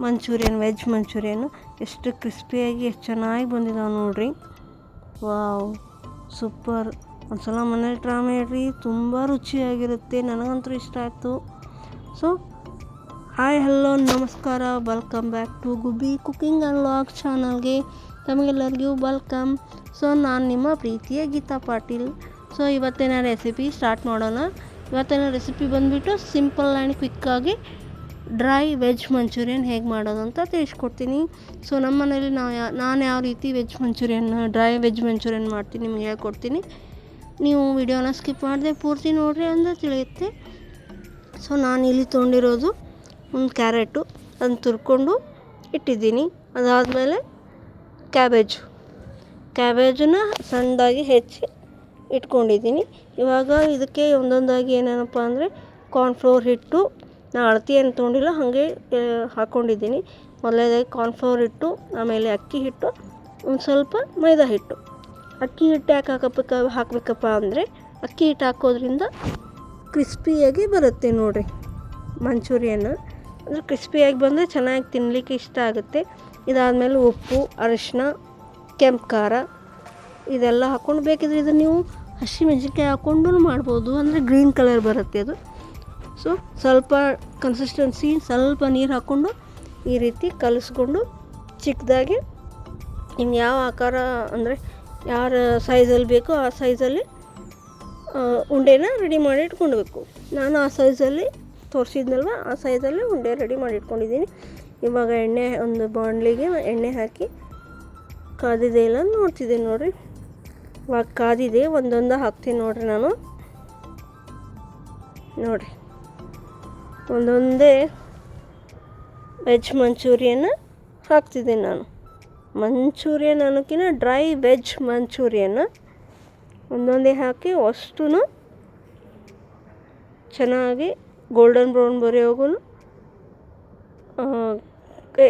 Manchurian, veg ಮಂಚೂರಿಯನ್ನು ಎಷ್ಟು ಕ್ರಿಸ್ಪಿಯಾಗಿ, ಎಷ್ಟು ಚೆನ್ನಾಗಿ ಬಂದಿದ್ದಾವೆ ನೋಡ್ರಿ. Wow, super. ಒಂದ್ಸಲ ಮನೇಲಿ ಟ್ರೈ ಮಾಡಿರಿ, ತುಂಬ ರುಚಿಯಾಗಿರುತ್ತೆ, ನನಗಂತೂ ಇಷ್ಟ ಆಯಿತು. ಸೊ ಹಾಯ್ ಹಲೋ ನಮಸ್ಕಾರ. Welcome back to Gubbi cooking and vlog ಚಾನಲ್ಗೆ ತಮಗೆಲ್ಲರಿಗೂ ವೆಲ್ಕಮ್ ಸೊ ನಾನು ನಿಮ್ಮ ಪ್ರೀತಿಯ ಗೀತಾ ಪಾಟೀಲ್. ಸೊ ಇವತ್ತಿನ ರೆಸಿಪಿ ಸ್ಟಾರ್ಟ್ ಮಾಡೋಣ. ಇವತ್ತಿನ ರೆಸಿಪಿ ಬಂದುಬಿಟ್ಟು ಸಿಂಪಲ್ ಆ್ಯಂಡ್ ಕ್ವಿಕ್ಕಾಗಿ ಡ್ರೈ ವೆಜ್ ಮಂಚೂರಿಯನ್ ಹೇಗೆ ಮಾಡೋದು ಅಂತ ತಿಳಿಸ್ಕೊಡ್ತೀನಿ. ಸೊ ನಮ್ಮ ಮನೇಲಿ ನಾವು ಯಾ, ನಾನು ಯಾವ ರೀತಿ veg Manchurian dry veg Manchurian ಮಾಡ್ತೀನಿ ನಿಮ್ಗೆ ಹೇಳ್ಕೊಡ್ತೀನಿ. ನೀವು ವಿಡಿಯೋನ ಸ್ಕಿಪ್ ಮಾಡಿದೆ ಪೂರ್ತಿ ನೋಡ್ರಿ ಅಂದರೆ ತಿಳಿಯುತ್ತೆ. ಸೊ ನಾನು ಇಲ್ಲಿ ತೊಗೊಂಡಿರೋದು ಒಂದು ಕ್ಯಾರೆಟು, ಅದನ್ನು ತುರ್ಕೊಂಡು ಇಟ್ಟಿದ್ದೀನಿ. ಅದಾದಮೇಲೆ ಕ್ಯಾಬೇಜು ಕ್ಯಾಬೇಜನ್ನ ಸಣ್ಣದಾಗಿ ಹೆಚ್ಚಿ ಇಟ್ಕೊಂಡಿದ್ದೀನಿ. ಇವಾಗ ಇದಕ್ಕೆ ಒಂದೊಂದಾಗಿ ಏನೇನಪ್ಪ ಅಂದರೆ ಕಾರ್ನ್ಫ್ಲೋರ್ ಹಿಟ್ಟು ನಾನು ಅಳತಿ ಏನು ತೊಗೊಂಡಿಲ್ಲ, ಹಾಗೆ ಹಾಕ್ಕೊಂಡಿದ್ದೀನಿ ಮೊದಲನೇದಾಗಿ ಕಾರ್ನ್ಫ್ಲೋರ್ ಹಿಟ್ಟು, ಆಮೇಲೆ ಅಕ್ಕಿ ಹಿಟ್ಟು, ಒಂದು ಸ್ವಲ್ಪ ಮೈದಾ ಹಿಟ್ಟು. ಅಕ್ಕಿ ಹಿಟ್ಟು ಯಾಕೆ ಹಾಕಬೇಕ, ಹಾಕಬೇಕಪ್ಪ ಅಂದರೆ ಅಕ್ಕಿ ಹಿಟ್ಟು ಹಾಕೋದ್ರಿಂದ ಕ್ರಿಸ್ಪಿಯಾಗಿ ಬರುತ್ತೆ ನೋಡಿರಿ ಮಂಚೂರಿಯನ್ ಅಂದರೆ ಕ್ರಿಸ್ಪಿಯಾಗಿ ಬಂದರೆ ಚೆನ್ನಾಗಿ ತಿನ್ನಲಿಕ್ಕೆ ಇಷ್ಟ ಆಗುತ್ತೆ. ಇದಾದಮೇಲೆ ಉಪ್ಪು ಅರಿಶಿನ ಕೆಂಪು ಖಾರ, ಇದೆಲ್ಲ ಹಾಕ್ಕೊಂಡು ಬೇಕಿದ್ರೆ ಇದನ್ನು ನೀವು ಹಸಿಮೆಣಸಿನ್ಕಾಯಿ ಹಾಕ್ಕೊಂಡು ಮಾಡ್ಬೋದು, ಅಂದರೆ ಗ್ರೀನ್ ಕಲರ್ ಬರುತ್ತೆ ಅದು. ಸೊ ಸ್ವಲ್ಪ ಕನ್ಸಿಸ್ಟೆನ್ಸಿ ಸ್ವಲ್ಪ ನೀರು ಹಾಕ್ಕೊಂಡು ಈ ರೀತಿ ಕಲಿಸ್ಕೊಂಡು ಚಿಕ್ಕದಾಗಿ ಇನ್ನು ಯಾವ ಆಕಾರ ಅಂದರೆ ಯಾರ ಸೈಜಲ್ಲಿ ಬೇಕೋ ಆ ಸೈಜಲ್ಲಿ ಉಂಡೆನ ರೆಡಿ ಮಾಡಿ ಇಟ್ಕೊಳ್ಬೇಕು. ನಾನು ಆ ಸೈಜಲ್ಲಿ ತೋರಿಸಿದ್ನಲ್ವ, ಆ ಸೈಜಲ್ಲಿ ಉಂಡೆ ರೆಡಿ ಮಾಡಿ ಇಟ್ಕೊಂಡಿದ್ದೀನಿ. ಇವಾಗ ಎಣ್ಣೆ, ಒಂದು ಬಾಣಲಿಗೆ ಎಣ್ಣೆ ಹಾಕಿ ಕಾದಿದೆ ಇಲ್ಲ ನೋಡ್ತಿದ್ದೀನಿ ನೋಡಿರಿ. ಇವಾಗ ಕಾದಿದೆ, ಒಂದೊಂದು ಹಾಕ್ತೀನಿ ನೋಡ್ರಿ ನಾನು. ನೋಡಿರಿ. ಒಂದೊಂದೇ ವೆಜ್ ಮಂಚೂರಿಯನ್ನು ಹಾಕ್ತಿದ್ದೀನಿ ನಾನು. ಮಂಚೂರಿಯನ್ ಅನ್ನೋಕ್ಕಿಂತ ಡ್ರೈ ವೆಜ್ ಮಂಚೂರಿಯನ್ನ ಒಂದೊಂದೇ ಹಾಕಿ ಅಷ್ಟೂ ಚೆನ್ನಾಗಿ ಗೋಲ್ಡನ್ ಬ್ರೌನ್ ಬರೆಯೋಗೂ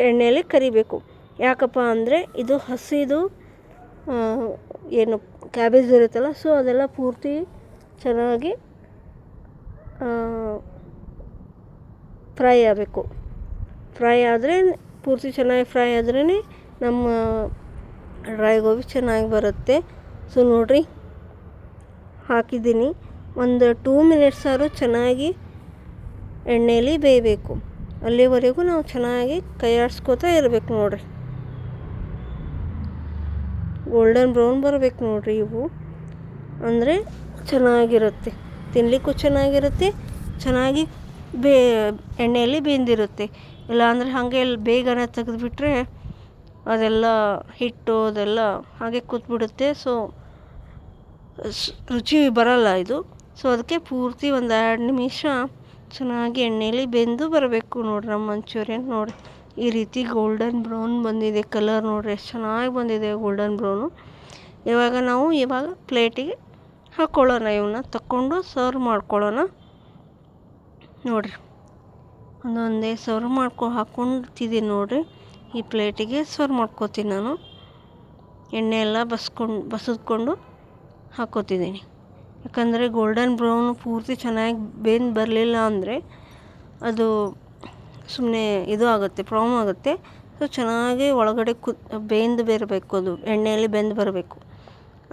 ಎಣ್ಣೆಯಲ್ಲಿ ಕರಿಬೇಕು. ಯಾಕಪ್ಪ ಅಂದರೆ ಇದು ಹಸಿದು ಏನು ಕ್ಯಾಬೇಜ್ ಇರುತ್ತಲ್ಲ ಸೊ ಅದೆಲ್ಲ ಪೂರ್ತಿ ಚೆನ್ನಾಗಿ ಫ್ರೈ ಆಗಬೇಕು. ಫ್ರೈ ಆದರೆ, ಪೂರ್ತಿ ಚೆನ್ನಾಗಿ ಫ್ರೈ ಆದ್ರೇ ನಮ್ಮ ಡ್ರೈ ಗೋಬಿ ಚೆನ್ನಾಗಿ ಬರುತ್ತೆ. ಸೊ ನೋಡಿರಿ, ಹಾಕಿದ್ದೀನಿ. ಒಂದು ಟೂ ಮಿನಿಟ್ಸ್ ಆದರೂ ಚೆನ್ನಾಗಿ ಎಣ್ಣೆಯಲ್ಲಿ ಬೇಯಬೇಕು. ಅಲ್ಲಿವರೆಗೂ ನಾವು ಚೆನ್ನಾಗಿ ಕೈ ಆಡಿಸ್ಕೋತಾ ಇರಬೇಕು ನೋಡಿರಿ. ಗೋಲ್ಡನ್ ಬ್ರೌನ್ ಬರಬೇಕು ನೋಡಿರಿ ಇವು. ಅಂದರೆ ಚೆನ್ನಾಗಿರುತ್ತೆ. ತಿನ್ನಲಿಕ್ಕೂ ಚೆನ್ನಾಗಿರುತ್ತೆ. ಚೆನ್ನಾಗಿ ಬೇ, ಎಣ್ಣೆಯಲ್ಲಿ ಬೆಂದಿರುತ್ತೆ. ಇಲ್ಲಾಂದರೆ ಹಾಗೆ ಇಲ್ಲಿ ಬೇಗನೆ ತೆಗೆದುಬಿಟ್ರೆ ಅದೆಲ್ಲ ಹಿಟ್ಟು, ಅದೆಲ್ಲ ಹಾಗೆ ಕೂತ್ಬಿಡುತ್ತೆ. ಸೊ ಸ್- ರುಚಿ ಬರಲ್ಲ ಇದು. ಸೊ ಅದಕ್ಕೆ ಪೂರ್ತಿ ಒಂದು ಎರಡು ನಿಮಿಷ ಚೆನ್ನಾಗಿ ಎಣ್ಣೆಯಲ್ಲಿ ಬೆಂದು ಬರಬೇಕು ನೋಡಿರಿ ನಮ್ಮ ಮಂಚೂರಿಯನ್ ನೋಡಿ. ಈ ರೀತಿ ಗೋಲ್ಡನ್ ಬ್ರೌನ್ ಬಂದಿದೆ ಕಲರ್ ನೋಡಿರಿ, ಎಷ್ಟು ಚೆನ್ನಾಗಿ ಬಂದಿದೆ ಗೋಲ್ಡನ್ ಬ್ರೌನು ಇವಾಗ ನಾವು ಇವಾಗ ಪ್ಲೇಟಿಗೆ ಹಾಕ್ಕೊಳ್ಳೋಣ ಇವನ್ನ ತಕ್ಕೊಂಡು ಸರ್ವ್ ಮಾಡ್ಕೊಳ್ಳೋಣ. ನೋಡಿರಿ, ಒಂದೊಂದೇ ಸರ್ವ್ ಮಾಡ್ಕೊ ಹಾಕ್ಕೊಂಡಿದ್ದೀನಿ ನೋಡಿರಿ. ಈ ಪ್ಲೇಟಿಗೆ ಸರ್ವ್ ಮಾಡ್ಕೊತೀನಿ ನಾನು. ಎಣ್ಣೆ ಎಲ್ಲ ಬಸ್ಕೊಂಡು, ಬಸಿದ್ಕೊಂಡು ಹಾಕ್ಕೋತಿದ್ದೀನಿ ಯಾಕಂದರೆ ಗೋಲ್ಡನ್ ಬ್ರೌನ್ ಪೂರ್ತಿ ಚೆನ್ನಾಗಿ ಬೆಂದು ಬರಲಿಲ್ಲ ಅಂದರೆ ಅದು ಸುಮ್ಮನೆ ಇದು ಆಗುತ್ತೆ ಪ್ರಾಬ್ಲಮ್ ಆಗುತ್ತೆ. ಸೊ ಚೆನ್ನಾಗಿ ಒಳಗಡೆ ಕು, ಬೆಂದು ಬರಬೇಕು ಅದು, ಎಣ್ಣೆಯಲ್ಲಿ ಬೆಂದು ಬರಬೇಕು.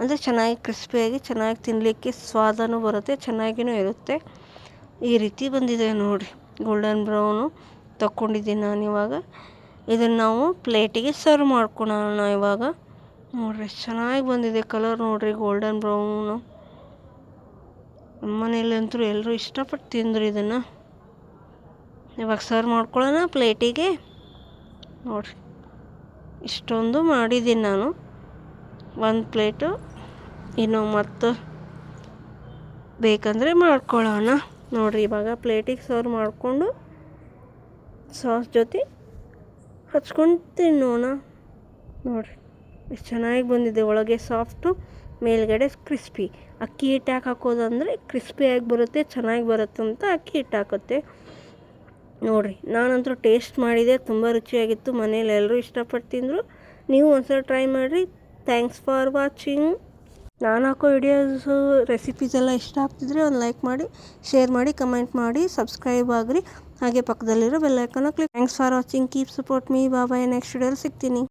ಅಂದರೆ ಚೆನ್ನಾಗಿ ಕ್ರಿಸ್ಪಿಯಾಗಿ ಚೆನ್ನಾಗಿ ತಿನ್ನಲಿಕ್ಕೆ ಸ್ವಾದನೂ ಬರುತ್ತೆ ಚೆನ್ನಾಗಿಯೂ ಇರುತ್ತೆ. ಈ ರೀತಿ ಬಂದಿದೆ ನೋಡಿ ಗೋಲ್ಡನ್ ಬ್ರೌನು ತಗೊಂಡಿದ್ದೀನಿ ನಾನು ಇವಾಗ. ಇದನ್ನು ನಾವು ಪ್ಲೇಟಿಗೆ ಸರ್ವ್ ಮಾಡ್ಕೊಳೋಣ ಇವಾಗ. ನೋಡ್ರಿ, ಚೆನ್ನಾಗಿ ಬಂದಿದೆ ಕಲರ್ ನೋಡಿರಿ ಗೋಲ್ಡನ್ ಬ್ರೌನು ನಮ್ಮ ಮನೆಯಲ್ಲಂತೂ ಎಲ್ಲರೂ ಇಷ್ಟಪಟ್ಟು ತಿಂದರು ಇದನ್ನು. ಇವಾಗ ಸರ್ವ್ ಮಾಡ್ಕೊಳ್ಳೋಣ ಪ್ಲೇಟಿಗೆ. ನೋಡಿ ಇಷ್ಟೊಂದು ಮಾಡಿದ್ದೀನಿ ನಾನು. ಒಂದು ಪ್ಲೇಟು, ಇನ್ನು ಮತ್ತು ಬೇಕಂದರೆ ಮಾಡ್ಕೊಳ್ಳೋಣ. ನೋಡಿರಿ, ಇವಾಗ ಪ್ಲೇಟಿಗೆ ಸರ್ವ್ ಮಾಡಿಕೊಂಡು ಸಾಸ್ ಜೊತೆ ಹಚ್ಕೊಂಡು ತಿನ್ನೋಣ. ನೋಡಿರಿ, ಎಷ್ಟು ಚೆನ್ನಾಗಿ ಬಂದಿದೆ. ಒಳಗೆ ಸಾಫ್ಟು ಮೇಲ್ಗಡೆ ಕ್ರಿಸ್ಪಿ ಅಕ್ಕಿ ಹಿಟ್ಟು ಹಾಕೋದಂದರೆ ಕ್ರಿಸ್ಪಿಯಾಗಿ ಬರುತ್ತೆ, ಚೆನ್ನಾಗಿ ಬರುತ್ತೆ ಅಂತ ಅಕ್ಕಿ ಹಿಟ್ಟು ಹಾಕುತ್ತೆ. ನೋಡಿರಿ, ನಾನಂತೂ ಟೇಸ್ಟ್ ಮಾಡಿದೆ, ತುಂಬ ರುಚಿಯಾಗಿತ್ತು, ಮನೇಲಿ ಎಲ್ಲರೂ ಇಷ್ಟಪಟ್ಟು ತಿಂದರು. ನೀವು ಒಂದ್ಸಲ ಟ್ರೈ ಮಾಡಿರಿ. ಥ್ಯಾಂಕ್ಸ್ ಫಾರ್ ವಾಚಿಂಗ್ ನಾನು ಹಾಕೋ ವಿಡಿಯೋಸು ರೆಸಿಪೀಸ್ ಎಲ್ಲ ಇಷ್ಟ ಆಗ್ತಿದ್ರೆ ಒಂದು ಲೈಕ್ ಮಾಡಿ ಶೇರ್ ಮಾಡಿ ಕಮೆಂಟ್ ಮಾಡಿ ಸಬ್ಸ್ಕ್ರೈಬ್ ಆಗಿರಿ. ಹಾಗೆ ಪಕ್ಕದಲ್ಲಿರೋ ಬೆಲ್ಲೈಕನ್ನು click thanks for watching keep support me bye bye next ವಿಡಿಯೋಲಿ ಸಿಗ್ತೀನಿ.